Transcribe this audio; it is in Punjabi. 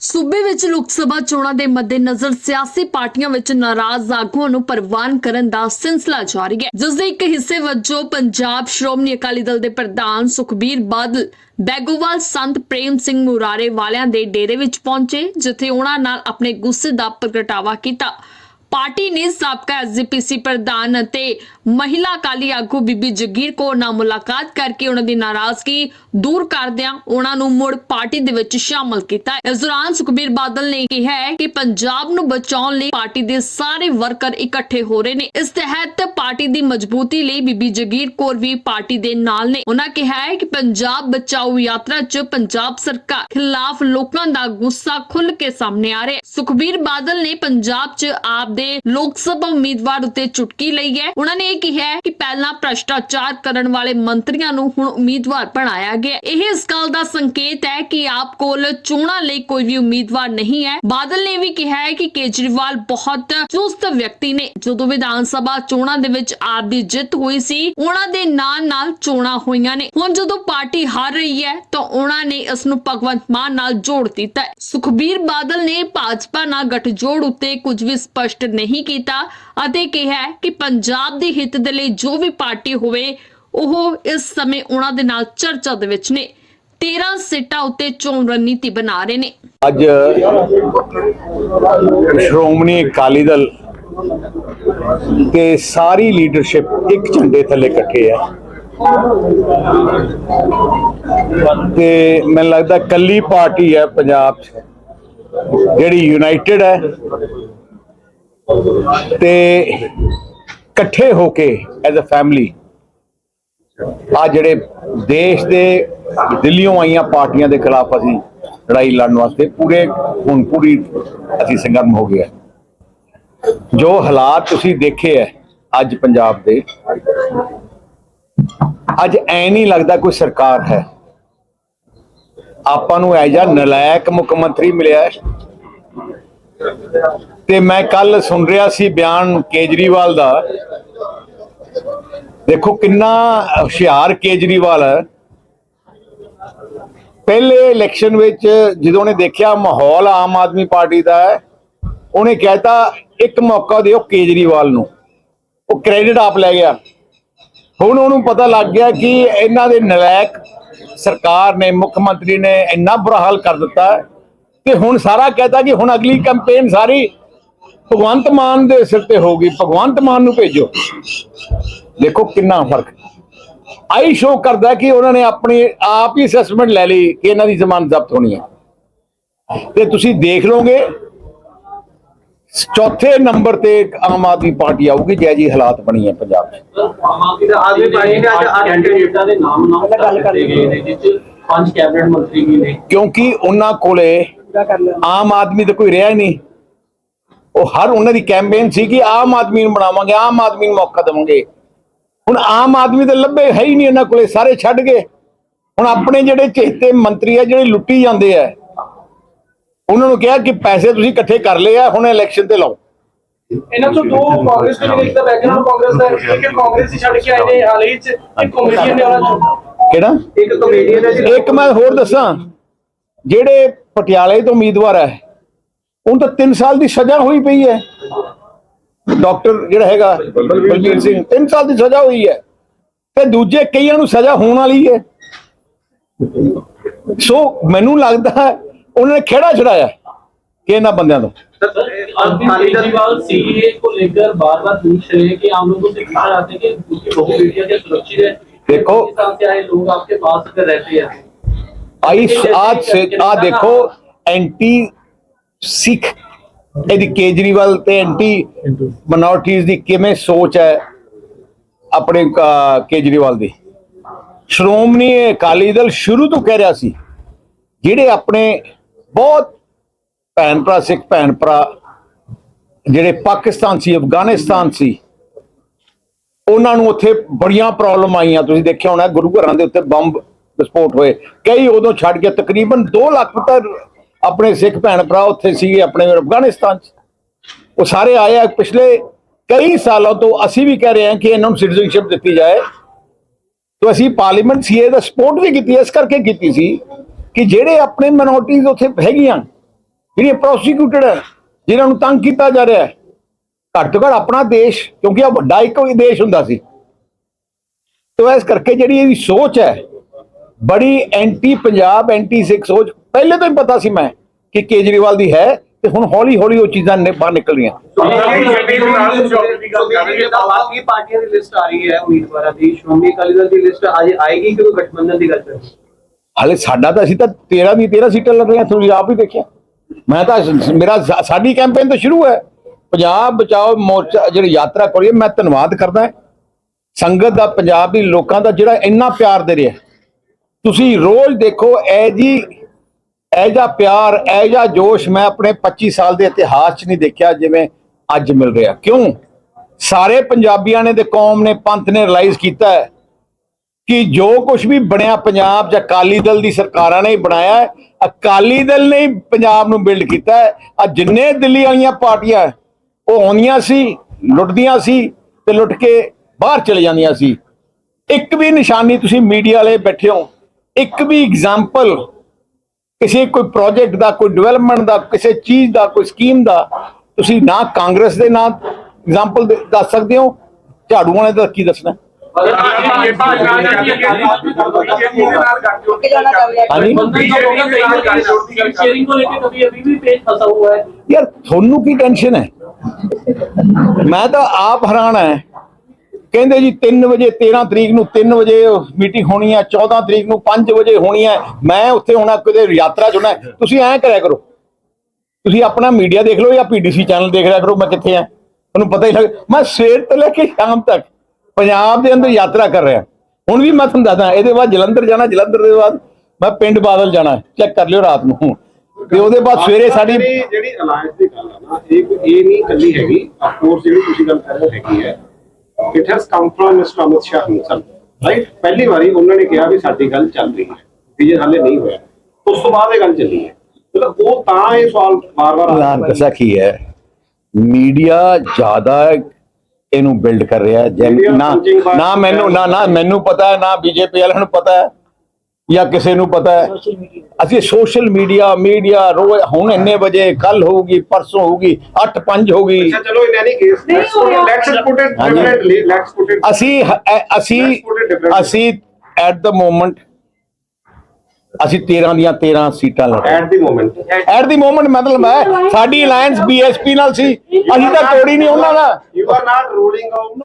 ਸੂਬੇ ਵਿੱਚ ਲੋਕ ਸਭਾ ਚੋਣਾਂ ਦੇ ਮੱਦੇਨਜ਼ਰ ਸਿਆਸੀ ਪਾਰਟੀਆਂ ਵਿੱਚ ਨਾਰਾਜ਼ ਆਗੂਆਂ ਨੂੰ ਪ੍ਰਵਾਨ ਕਰਨ ਦਾ ਸਿਲਸਿਲਾ ਜਾਰੀ ਹੈ। ਜਿਸ ਦੇ ਇੱਕ ਹਿੱਸੇ ਵਜੋਂ ਪੰਜਾਬ ਸ਼੍ਰੋਮਣੀ ਅਕਾਲੀ ਦਲ ਦੇ ਪ੍ਰਧਾਨ ਸੁਖਬੀਰ ਬਾਦਲ, ਬੈਗੋਵਾਲ ਸੰਤ ਪ੍ਰੇਮ ਸਿੰਘ ਮੁਰਾਰੇ ਵਾਲਿਆਂ ਦੇ ਡੇਰੇ ਵਿੱਚ ਪਹੁੰਚੇ, ਜਿੱਥੇ ਉਹਨਾਂ ਨਾਲ ਆਪਣੇ ਗੁੱਸੇ ਦਾ ਪ੍ਰਗਟਾਵਾ ਕੀਤਾ। ਪਾਰਟੀ ਨੇ ਸਾਬਕਾ ਐਸਜੀਪੀਸੀ ਪ੍ਰਧਾਨ ਅਤੇ ਮਹਿਲਾ ਅਕਾਲੀ ਆਗੂ ਬੀਬੀ ਜਗੀਰ ਕੌਰ ਨਾਲ ਮੁਲਾਕਾਤ ਕਰਕੇ ਉਹਨਾਂ ਦੀ ਨਾਰਾਜ਼ਗੀ ਦੂਰ ਕਰਦਿਆਂ ਉਹਨਾਂ ਨੂੰ ਮੁੜ ਪਾਰਟੀ ਦੇ ਵਿੱਚ ਸ਼ਾਮਲ ਕੀਤਾ ਇਸ ਦੌਰਾਨ ਸੁਖਬੀਰ ਬਾਦਲ ਨੇ ਕਿਹਾ ਕਿ ਪੰਜਾਬ ਨੂੰ ਬਚਾਉਣ ਲਈ ਪਾਰਟੀ ਦੇ ਸਾਰੇ ਵਰਕਰ ਇਕੱਠੇ ਹੋ ਰਹੇ ਨੇ। ਇਸ ਤਹਿਤ ਪਾਰਟੀ ਦੀ ਮਜ਼ਬੂਤੀ ਲਈ ਬੀਬੀ ਜਗੀਰ ਕੌਰ ਵੀ ਪਾਰਟੀ ਦੇ ਨਾਲ ਨੇ। ਉਹਨਾਂ ਕਿਹਾ ਹੈ ਕਿ ਪੰਜਾਬ ਬਚਾਓ ਯਾਤਰਾ 'ਚ ਪੰਜਾਬ ਸਰਕਾਰ ਖਿਲਾਫ ਲੋਕਾਂ ਦਾ ਗੁੱਸਾ ਖੁੱਲ ਕੇ ਸਾਹਮਣੇ ਆ ਰਿਹਾ ਸੁਖਬੀਰ ਬਾਦਲ ਨੇ ਪੰਜਾਬ 'ਚ ਆਪ ਦੇ ਲੋਕ ਸਭਾ ਉਮੀਦਵਾਰ ਉੱਤੇ ਚੁਟਕੀ ਲਈ ਹੈ। ਉਹਨਾਂ ਨੇ ਇਹ ਕਿਹਾ ਕਿ ਪਹਿਲਾਂ ਭ੍ਰਸ਼ਟਾਚਾਰ ਕਰਨ ਵਾਲੇ ਮੰਤਰੀਆਂ ਨੂੰ ਹੁਣ ਉਮੀਦਵਾਰ ਬਣਾਇਆ ਗਿਆ ਇਹ ਇਸ ਗੱਲ ਦਾ ਸੰਕੇਤ ਹੈ ਕਿ ਆਪ ਕੋਲ ਚੋਣਾਂ ਲਈ ਕੋਈ ਵੀ ਉਮੀਦਵਾਰ ਨਹੀਂ ਹੈ। ਬਾਦਲ ਨੇ ਵੀ ਕਿਹਾ ਹੈ ਕਿ ਕੇਜਰੀਵਾਲ ਬਹੁਤ ਚੁਸਤ ਵਿਅਕਤੀ ਨੇ। ਜਦੋਂ ਵਿਧਾਨ ਸਭਾ ਚੋਣਾਂ ਦੇ ਵਿੱਚ ਆਪ ਦੀ ਜਿੱਤ ਹੋਈ ਸੀ, ਉਹਨਾਂ ਦੇ ਨਾਲ ਨਾਲ ਚੋਣਾਂ ਹੋਈਆਂ ਨੇ। ਹੁਣ ਜਦੋਂ ਪਾਰਟੀ ਹਾਰ ਰਹੀ ਹੈ, ਤਾਂ ਉਹਨਾਂ ਨੇ ਇਸ ਨੂੰ ਭਗਵੰਤ ਮਾਨ ਨਾਲ ਜੋੜ ਦਿੱਤਾ ਸੁਖਬੀਰ ਬਾਦਲ ਨੇ ਭਾਜਪਾ ਨਾਲ ਗਠਜੋੜ ਉੱਤੇ ਕੁਝ ਵੀ ਸਪਸ਼ਟ ਨਹੀਂ ਕੀਤਾ ਅਤੇ ਕਿਹਾ ਕਿ ਪੰਜਾਬ ਦੇ ਹਿੱਤ ਦੇ ਲਈ ਜੋ ਵੀ ਪਾਰਟੀ ਹੋਵੇ, ਉਹ ਇਸ ਸਮੇਂ ਉਹਨਾਂ ਦੇ ਨਾਲ ਚਰਚਾ ਦੇ ਵਿੱਚ ਨੇ। 13 ਸੀਟਾਂ ਉੱਤੇ ਚੋਣ ਰਣਨੀਤੀ ਬਣਾ ਰਹੇ ਨੇ। ਅੱਜ ਸ਼੍ਰੋਮਣੀ ਅਕਾਲੀ ਦਲ ਤੇ ਸਾਰੀ ਲੀਡਰਸ਼ਿਪ ਇੱਕ ਝੰਡੇ ਥੱਲੇ ਇਕੱਠੇ ਹੈ ਤੇ ਮੈਨੂੰ ਲੱਗਦਾ ਕੱਲੀ ਪਾਰਟੀ ਹੈ ਪੰਜਾਬ 'ਚ, ਜਿਹੜੀ ਯੂਨਾਈਟਿਡ ਹੈ ਤੇ ਇਕੱਠੇ ਹੋ ਕੇ ਐਜ਼ ਅ ਫੈਮਿਲੀ ਆ ਜਿਹੜੇ ਦੇਸ਼ ਦੇ ਦਿੱਲੀੋਂ ਆਈਆਂ ਪਾਰਟੀਆਂ ਦੇ ਖਿਲਾਫ ਅਸੀਂ ਲੜਾਈ ਲੜਨ ਵਾਸਤੇ ਪੂਰੇ, ਹੁਣ ਪੂਰੀ ਅਸੀਂ ਸੰਗਰਮ ਹੋ ਗਿਆ ਜੋ ਹਾਲਾਤ ਤੁਸੀਂ ਦੇਖੇ ਐ ਅੱਜ ਪੰਜਾਬ ਦੇ, ਅੱਜ ਐ ਨਹੀਂ ਲੱਗਦਾ ਕੋਈ ਸਰਕਾਰ ਹੈ। ਆਪਾਂ ਨੂੰ ਐਜਾ ਨਲਾਇਕ ਮੁੱਖ ਮੰਤਰੀ ਮਿਲਿਆ ਤੇ ਮੈਂ ਕੱਲ ਸੁਣ ਰਿਹਾ ਸੀ ਬਿਆਨ ਕੇਜਰੀਵਾਲ ਦਾ। ਦੇਖੋ ਕਿੰਨਾ ਹੁਸ਼ਿਆਰ ਕੇਜਰੀਵਾਲ ਹੈ। ਪਹਿਲੇ ਇਲੈਕਸ਼ਨ ਵਿੱਚ ਜਦੋਂ ਉਹਨੇ ਦੇਖਿਆ ਮਾਹੌਲ ਆਮ ਆਦਮੀ ਪਾਰਟੀ ਦਾ ਹੈ, ਉਹਨੇ ਕਹਿਤਾ ਇੱਕ ਮੌਕਾ ਦਿਓ ਕੇਜਰੀਵਾਲ ਨੂੰ। ਉਹ ਕ੍ਰੈਡਿਟ ਆਪ ਲੈ ਗਿਆ। ਹੁਣ ਉਹਨੂੰ ਪਤਾ ਲੱਗ ਗਿਆ ਕਿ ਇਹਨਾਂ ਦੇ ਨਲਾਇਕ ਸਰਕਾਰ ਨੇ, ਮੁੱਖ ਮੰਤਰੀ ਨੇ ਇੰਨਾ ਬੁਰਾ ਹਾਲ ਕਰ ਦਿੱਤਾ ਹੈ। ਤੇ ਹੁਣ ਸਾਰਾ ਕਹਤਾ ਕਿ ਹੁਣ ਅਗਲੀ ਕੈਂਪੇਨ ਸਾਰੀ ਭਗਵੰਤ ਮਾਨ ਦੇ ਸਿਰ ਤੇ ਹੋਊਗੀ ਭਗਵੰਤ ਮਾਨ ਨੂੰ ਭੇਜੋ। ਦੇਖੋ ਕਿੰਨਾ ਫ਼ਰਕ। ਆਈ ਸ਼ੋ ਕਰਦਾ ਕਿ ਉਹਨਾਂ ਨੇ ਆਪਣੀ ਆਪ ਹੀ ਅਸੈਸਮੈਂਟ ਲੈ ਲਈ ਕਿ ਇਹਨਾਂ ਦੀ ਜ਼ਮਾਨਤ ਜ਼ਬਤ ਹੋਣੀ ਹੈ। ਤੇ ਤੁਸੀਂ ਦੇਖ ਲਓਗੇ ਚੌਥੇ ਨੰਬਰ ਤੇ ਆਮ ਆਦਮੀ ਪਾਰਟੀ ਆਊਗੀ ਜੈ ਜੀ ਹਾਲਾਤ ਬਣੀ ਹੈ ਪੰਜਾਬ 'ਚ ਆਦਮੀ ਪਾਰਟੀ ਨੇ ਅੱਜ ਅੱਠ ਕੈਂਡੀਡੇਟਾਂ ਦੇ ਨਾਮ ਨਾਮ ਗੱਲ ਕਰ ਗਏ ਨੇ ਜਿਸ ਚ ਪੰਜ ਕੈਬਨਿਟ ਮੰਤਰੀ ਵੀ ਨੇ ਕਿਉਂਕਿ ਉਹਨਾਂ ਕੋਲੇ ਆਮ ਆਦਮੀ ਤਾਂ ਕੋਈ ਰਿਹਾ ਹੀ ਨਹੀਂ। ਉਹ ਹਰ ਉਹਨਾਂ ਦੀ ਕੈਂਪੇਨ ਸੀ ਕਿ ਆਮ ਆਦਮੀ ਨੂੰ ਬਣਾਵਾਂਗੇ ਆਮ ਆਦਮੀ ਨੂੰ ਮੌਕਾ ਦੇਵਾਂਗੇ। ਹੁਣ ਆਮ ਆਦਮੀ ਤਾਂ ਲੱਭੇ ਹੈ ਹੀ ਨਹੀਂ ਇਹਨਾਂ ਕੋਲੇ ਸਾਰੇ ਛੱਡ ਗਏ। ਹੁਣ ਆਪਣੇ ਜਿਹੜੇ ਚੇਤੇ ਮੰਤਰੀ ਆ ਜਿਹੜੇ ਲੁੱਟੀ ਜਾਂਦੇ ਆ ਉਹਨਾਂ ਨੂੰ ਕਿਹਾ ਕਿ ਪੈਸੇ ਤੁਸੀਂ ਇਕੱਠੇ ਕਰ ਲਏ ਆ ਹੁਣ ਇਲੈਕਸ਼ਨ ਤੇ ਲਾਓ। ਇਹਨਾਂ ਤੋਂ ਦੋ ਕਾਂਗਰਸ ਦੇ ਇੱਕ ਤਾਂ ਬੈਕਗ੍ਰਾਉਂਡ ਕਾਂਗਰਸ ਦਾ ਇੱਕ ਕਾਂਗਰਸ ਹੀ ਛੱਡ ਕੇ ਆਏ ਨੇ ਹਾਲ ਹੀ ਚ ਇੱਕ ਕਮੇਡੀਅਨ ਨੇ ਉਹਨਾਂ ਕਿਹੜਾ? ਇੱਕ ਕਮੇਡੀਅਨ ਹੈ ਜੀ ਇੱਕ ਮੈਂ ਹੋਰ ਦੱਸਾਂ ਜਿਹੜੇ ਪਟਿਆਲੇ ਤੋਂ ਉਮੀਦਵਾਰ ਹੈ ਉਹਨੂੰ ਤਾਂ 3 ਸਾਲ ਦੀ ਸਜ਼ਾ ਹੋਈ ਪਈ ਹੈ ਡਾਕਟਰ ਜਿਹੜਾ ਹੈਗਾ ਬਲਬੀਰ ਸਿੰਘ 3 ਸਾਲ ਦੀ ਸਜ਼ਾ ਹੋਈ ਹੈ ਤੇ ਦੂਜੇ ਕਈਆਂ ਨੂੰ ਸਜ਼ਾ ਹੋਣ ਵਾਲੀ ਹੈ ਸੋ ਮੈਨੂੰ ਲੱਗਦਾ ਹੈ ਉਹਨਾਂ ਨੇ ਖੇੜਾ ਛੜਾਇਆ ਕਿ ਇਹਨਾਂ ਬੰਦਿਆਂ ਤੋਂ अरविंद केजरीवाल सीए को लेकर बार बार पूछ रहे हैं कि आम लोगों से पूछना चाहते हैं कि उसकी बहु बेटियां क्या सुरक्षित है देखो। पाकिस्तान से आए लोग आपके पास अगर रहते हैं ਆਈ ਆਜ ਸੇ ਆ ਦੇਖੋ ਐਂਟੀ ਸਿੱਖ ਇਹਦੀ ਕੇਜਰੀਵਾਲ ਤੇ ਐਂਟੀ ਮਿਨੋਰਟੀਜ਼ ਦੀ ਕਿਵੇਂ ਸੋਚ ਹੈ ਆਪਣੇ ਕੇਜਰੀਵਾਲ ਦੀ? ਸ਼੍ਰੋਮਣੀ ਅਕਾਲੀ ਦਲ ਸ਼ੁਰੂ ਤੋਂ ਕਹਿ ਰਿਹਾ ਸੀ, ਜਿਹੜੇ ਆਪਣੇ ਬਹੁਤ ਭੈਣ ਭਰਾ ਸਿੱਖ ਭੈਣ ਭਰਾ ਜਿਹੜੇ ਪਾਕਿਸਤਾਨ ਸੀ, ਅਫਗਾਨਿਸਤਾਨ ਸੀ, ਉਹਨਾਂ ਨੂੰ ਉੱਥੇ ਬੜੀਆਂ ਪ੍ਰੋਬਲਮ ਆਈਆਂ। ਤੁਸੀਂ ਦੇਖਿਆ ਹੋਣਾ, ਗੁਰੂ ਘਰਾਂ ਦੇ ਉੱਤੇ ਬੰਬ ਵਿਸਫੋਟ ਹੋਏ। ਕਈ ਉਦੋਂ ਛੱਡ ਕੇ ਤਕਰੀਬਨ 2 ਲੱਖ ਤਾਂ ਆਪਣੇ ਸਿੱਖ ਭੈਣ ਭਰਾ ਉੱਥੇ ਸੀਗੇ ਆਪਣੇ ਅਫਗਾਨਿਸਤਾਨ 'ਚ। ਉਹ ਸਾਰੇ ਆਏ ਆ। ਪਿਛਲੇ ਕਈ ਸਾਲਾਂ ਤੋਂ ਅਸੀਂ ਵੀ ਕਹਿ ਰਹੇ ਹਾਂ ਕਿ ਇਹਨਾਂ ਨੂੰ ਸਿਟੀਜ਼ਨਸ਼ਿਪ ਦਿੱਤੀ ਜਾਏ। ਤਾਂ ਅਸੀਂ ਪਾਰਲੀਮੈਂਟ ਸੀਏ ਦਾ ਸਪੋਰਟ ਵੀ ਕੀਤੀ, ਇਸ ਕਰਕੇ ਕੀਤੀ ਸੀ ਕਿ ਜਿਹੜੇ ਆਪਣੇ ਮਿਨੋਰਟੀਜ਼ ਉੱਥੇ ਹੈਗੀਆਂ, ਜਿਹੜੀਆਂ ਪ੍ਰੋਸੀਕਿਊਟਡ ਹੈ ਜਿਨ੍ਹਾਂ ਨੂੰ ਤੰਗ ਕੀਤਾ ਜਾ ਰਿਹਾ ਹੈ, ਘੱਟ ਤੋਂ ਘੱਟ ਆਪਣਾ ਦੇਸ਼, ਕਿਉਂਕਿ ਆ ਵੱਡਾ ਇੱਕ ਹੀ ਦੇਸ਼ ਹੁੰਦਾ ਸੀ। ਤੋ ਇਸ ਕਰਕੇ ਜਿਹੜੀ ਇਹਦੀ ਸੋਚ ਹੈ, ਬੜੀ ਐਂਟੀ ਪੰਜਾਬ ਐਂਟੀ ਸਿੱਖ ਸੋਚ ਪਹਿਲੇ ਤੋਂ ਹੀ ਪਤਾ ਸੀ ਮੈਂ ਕਿ ਕੇਜਰੀਵਾਲ ਦੀ ਹੈ ਤੇ ਹੁਣ ਹੌਲੀ ਹੌਲੀ ਉਹ ਚੀਜ਼ਾਂ ਬਾਹਰ ਨਿਕਲ ਰਹੀਆਂ ਬਾਕੀ ਪਾਰਟੀਆਂ ਦੀ ਲਿਸਟ ਆ ਰਹੀ ਹੈ ਉਮੀਦਵਾਰਾਂ ਦੀ। ਸ਼੍ਰੋਮਣੀ ਅਕਾਲੀ ਦਲ ਦੀ ਲਿਸਟ ਅੱਜ ਆਏਗੀ ਕਿ ਕੋਈ ਗਠਬੰਧਨ ਦੀ ਗੱਲ ਕਰ ਹਾਲੇ ਸਾਡਾ ਤਾਂ ਅਸੀਂ ਤਾਂ 13 ਦੀ 13 ਸੀਟਾਂ ਲੜ ਰਹੀਆਂ ਤੁਸੀਂ ਆਪ ਹੀ ਦੇਖਿਆ। ਮੈਂ ਤਾਂ ਮੇਰਾ ਸਾਡੀ ਕੈਂਪੇਨ ਤਾਂ ਸ਼ੁਰੂ ਹੈ। ਪੰਜਾਬ ਬਚਾਓ ਮੋਰਚਾ ਜਿਹੜੀ ਯਾਤਰਾ ਕਰੀ ਮੈਂ ਧੰਨਵਾਦ ਕਰਦਾ ਹਾਂ। ਸੰਗਤ ਦਾ ਪੰਜਾਬ ਦੀ ਲੋਕਾਂ ਦਾ ਜਿਹੜਾ ਇੰਨਾ ਪਿਆਰ ਦੇ ਰਿਹਾ ਤੁਸੀਂ ਰੋਜ਼ ਦੇਖੋ ਐ ਜੀ ਐ ਜਾ ਪਿਆਰ ਐ ਜਾ ਜੋਸ਼ ਮੈਂ ਆਪਣੇ 25 ਸਾਲ ਦੇ ਇਤਿਹਾਸ 'ਚ ਨਹੀਂ ਦੇਖਿਆ ਜਿਵੇਂ ਅੱਜ ਮਿਲ ਰਿਹਾ। ਕਿਉਂ? ਸਾਰੇ ਪੰਜਾਬੀਆਂ ਨੇ ਤੇ ਕੌਮ ਨੇ, ਪੰਥ ਨੇ ਰਿਅਲਾਈਜ਼ ਕੀਤਾ ਹੈ ਕਿ ਜੋ ਕੁਝ ਵੀ ਬਣਿਆ ਪੰਜਾਬ 'ਚ, ਅਕਾਲੀ ਦਲ ਦੀ ਸਰਕਾਰਾਂ ਨੇ ਹੀ ਬਣਾਇਆ ਅਕਾਲੀ ਦਲ ਨੇ ਹੀ ਪੰਜਾਬ ਨੂੰ ਬਿਲਡ ਕੀਤਾ ਆ ਜਿੰਨੇ ਦਿੱਲੀ ਵਾਲੀਆਂ ਪਾਰਟੀਆਂ ਉਹ ਆਉਂਦੀਆਂ ਸੀ, ਲੁੱਟਦੀਆਂ ਸੀ ਤੇ ਲੁੱਟ ਕੇ ਬਾਹਰ ਚਲੇ ਜਾਂਦੀਆਂ ਸੀ। ਇੱਕ ਵੀ ਨਿਸ਼ਾਨੀ ਤੁਸੀਂ ਮੀਡੀਆ ਵਾਲੇ ਬੈਠੇ ਹੋ, ਇੱਕ ਵੀ ਐਗਜ਼ਾਮਪਲ ਕਿਸੇ ਕੋਈ ਪ੍ਰੋਜੈਕਟ ਦਾ, ਕੋਈ ਡਿਵੈਲਪਮੈਂਟ ਦਾ, ਕਿਸੇ ਚੀਜ਼ ਦਾ, ਕੋਈ ਸਕੀਮ ਦਾ, ਤੁਸੀਂ ਨਾ ਕਾਂਗਰਸ ਦੇ ਨਾਂ ਐਗਜ਼ਾਮਪਲ ਦੱਸ ਸਕਦੇ ਹੋ? ਝਾੜੂ ਵਾਲੇ ਦਾ ਕੀ ਦੱਸਣਾ? ਯਾਰ, ਤੁਹਾਨੂੰ ਕੀ ਟੈਨਸ਼ਨ ਹੈ? ਮੈਂ ਤਾਂ ਆਪ ਹੈਰਾਨ ਹੈ। ਕਹਿੰਦੇ ਜੀ 3 ਵਜੇ 13 ਤਰੀਕ ਨੂੰ 3 ਵਜੇ ਮੀਟਿੰਗ ਹੋਣੀ ਹੈ 14 ਤਰੀਕ ਨੂੰ 5 ਵਜੇ ਹੋਣੀ ਹੈ। ਮੈਂ ਉੱਥੇ ਹੋਣਾ ਕਿਤੇ ਯਾਤਰਾ 'ਚ ਹੋਣਾ। ਤੁਸੀਂ ਐਂ ਕਰਿਆ ਕਰੋ। ਤੁਸੀਂ ਆਪਣਾ ਮੀਡੀਆ ਦੇਖ ਲਓ ਜਾਂ ਪੀਡੀਸੀ ਚੈਨਲ ਦੇਖ ਲਿਆ ਕਰੋ ਮੈਂ ਕਿੱਥੇ ਆ। ਤੁਹਾਨੂੰ ਪਤਾ ਹੀ ਲੱਗ ਮੈਂ ਸਵੇਰ ਤੋਂ ਲੈ ਕੇ ਸ਼ਾਮ ਤੱਕ ਪੰਜਾਬ ਦੇ ਅੰਦਰ ਯਾਤਰਾ ਕਰ ਰਿਹਾ। ਹੁਣ ਵੀ ਮੈਂ ਤੁਹਾਨੂੰ ਦੱਸਦਾ ਇਹਦੇ ਬਾਅਦ ਜਲੰਧਰ ਜਾਣਾ ਜਲੰਧਰ ਦੇ ਬਾਅਦ ਮੈਂ ਪਿੰਡ ਬਾਦਲ ਜਾਣਾ ਚੈੱਕ ਕਰ ਲਿਓ ਰਾਤ ਨੂੰ ਤੇ ਉਹਦੇ ਬਾਅਦ ਸਵੇਰੇ ਸਾਡੀ ਜਿਹੜੀ ਅਲਾਈਅੰਸ ਦੀ ਗੱਲ ਆ ਨਾ ਇਹ ਇਹ ਨਹੀਂ ਕੱਲੀ ਹੈਗੀ ਆਫ ਕੋਰਸ ਜਿਹੜੀ ਤੁਸੀਂ ਗੱਲ ਕਰ ਰਹੇ ਹੋ ਹੈਗੀ ਹੈ। It has come from mister Amit Shah himself right ਪਹਿਲੀ ਵਾਰੀ ਉਹਨਾਂ ਨੇ ਕਿਹਾ ਵੀ ਸਾਡੀ ਗੱਲ ਚੱਲ ਰਹੀ ਹੈ ਵੀ ਹਾਲੇ ਨਹੀਂ ਹੋਇਆ ਉਸ ਤੋਂ ਬਾਅਦ ਇਹ ਗੱਲ ਚੱਲੀ ਹੈ। ਮਤਲਬ ਉਹ ਤਾਂ ਇਹ ਸਵਾਲ ਵਾਰ-ਵਾਰ ਪ੍ਰਧਾਨ ਦੱਸਿਆ ਕੀ ਹੈ? ਮੀਡੀਆ ਜ਼ਿਆਦਾ ਇਹਨੂੰ ਬਿਲਡ ਕਰ ਰਿਹਾ ਹੈ ਨਾ ਨਾ ਮੈਨੂੰ ਨਾ ਨਾ ਮੈਨੂੰ ਪਤਾ ਹੈ ਨਾ ਬੀਜੇਪੀ ਵਾਲਿਆਂ ਨੂੰ ਪਤਾ ਹੈ। ਜਾਂ ਕਿਸੇ ਨੂੰ ਪਤਾ ਹੈ। ਅਸੀਂ ਸੋਸ਼ਲ ਮੀਡੀਆ ਮੀਡੀਆ ਰੋਜ਼ ਹੁਣ ਇੰਨੇ ਵਜੇ ਕੱਲ ਹੋਊਗੀ ਪਰਸੋਂ ਹੋਊਗੀ 8 5 ਹੋਊਗੀ ਅੱਛਾ ਚਲੋ in any case let's put it ਹਾਂਜੀ। ਡਿਫਰੈਂਟਲੀ ਲੈਟਸ ਪੁੱਟ ਇਟ ਅਸੀਂ ਅਸੀਂ. ਅਸੀਂ ਐਟ ਦ ਮੋਮੈਂਟ ਅਸੀਂ 13 ਦੀਆਂ 13 ਸੀਟਾਂ ਲੜ at the moment at the moment ਮਤਲਬ ਹੈ ਸਾਡੀ ਅਲਾਈਅੰਸ ਬੀਐਸਪੀ ਨਾਲ ਸੀ। ਅਸੀਂ ਤਾਂ ਤੋੜੀ ਨਹੀਂ ਉਹਨਾਂ ਨਾਲ you are not ruling out